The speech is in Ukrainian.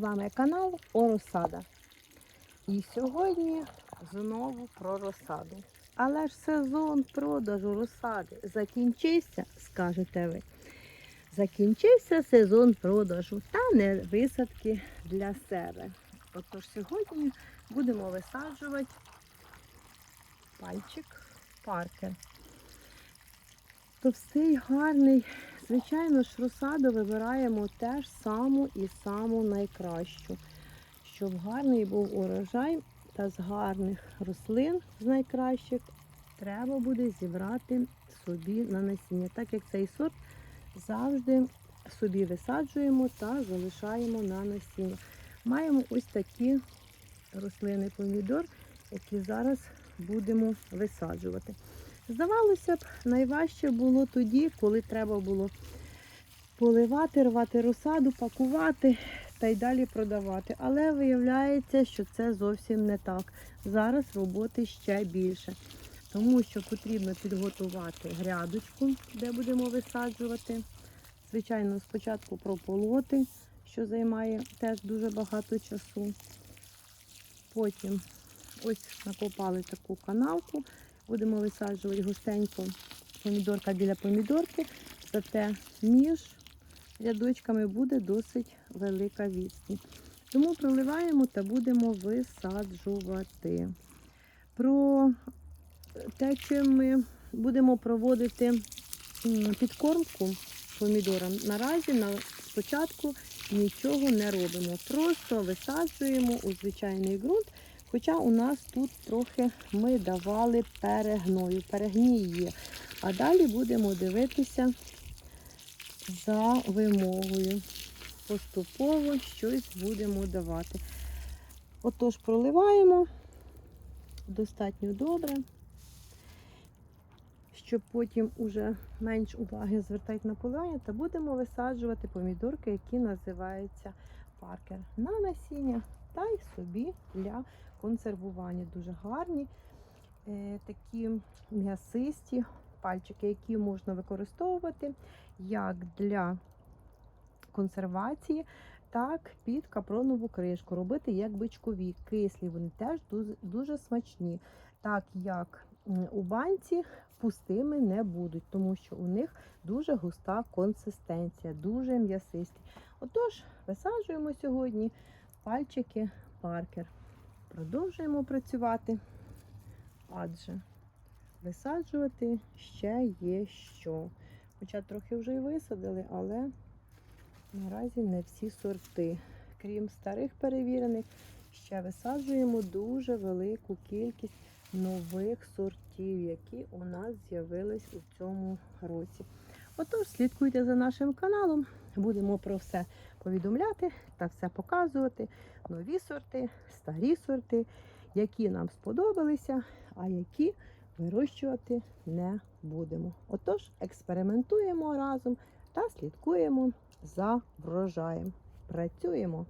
вами канал Оросада. І сьогодні знову про розсаду. Але ж сезон продажу розсади закінчився, скажете ви. Закінчився сезон продажу та не висадки для себе. Отож сьогодні будемо висаджувати пальчик паркер. Товстий, гарний. Звичайно ж, розсаду вибираємо теж саму і саму найкращу, щоб гарний був урожай та з гарних рослин, з найкращих, треба буде зібрати собі на насіння, так як цей сорт завжди собі висаджуємо та залишаємо на насіння. Маємо ось такі рослини помідор, які зараз будемо висаджувати. Здавалося б, найважче було тоді, коли треба було поливати, рвати розсаду, пакувати та й далі продавати. Але виявляється, що це зовсім не так. Зараз роботи ще більше, тому що потрібно підготувати грядочку, де будемо висаджувати. Звичайно, спочатку прополоти, що займає теж дуже багато часу. Потім ось накопали таку канавку, будемо висаджувати густенько помідорка біля помідорки, зате між рядочками буде досить велика відстань. Тому проливаємо та будемо висаджувати. Про те, чим ми будемо проводити підкормку помідорам, наразі на спочатку нічого не робимо. Просто висаджуємо у звичайний ґрунт. Хоча у нас тут трохи ми давали перегною, перегній є. А далі будемо дивитися за вимогою. Поступово щось будемо давати. Отож, проливаємо достатньо добре, щоб потім уже менш уваги звертати на поливання, та будемо висаджувати помідорки, які називаються паркер на насіння та й собі для консервування. Дуже гарні е, такі м'ясисті пальчики, які можна використовувати як для консервації, так під капронову кришку. Робити як бичкові, кислі, вони теж дуже, дуже смачні. Так як у банці пустими не будуть, тому що у них дуже густа консистенція, дуже м'ясисті. Отож, висаджуємо сьогодні пальчики паркер. Продовжуємо працювати, адже висаджувати ще є що. Хоча трохи вже й висадили, але наразі не всі сорти. Крім старих перевірених, ще висаджуємо дуже велику кількість нових сортів, які у нас з'явились у цьому році. Отож, слідкуйте за нашим каналом, будемо про все повідомляти та все показувати. Нові сорти, старі сорти, які нам сподобалися, а які вирощувати не будемо. Отож, експериментуємо разом та слідкуємо за врожаєм. Працюємо!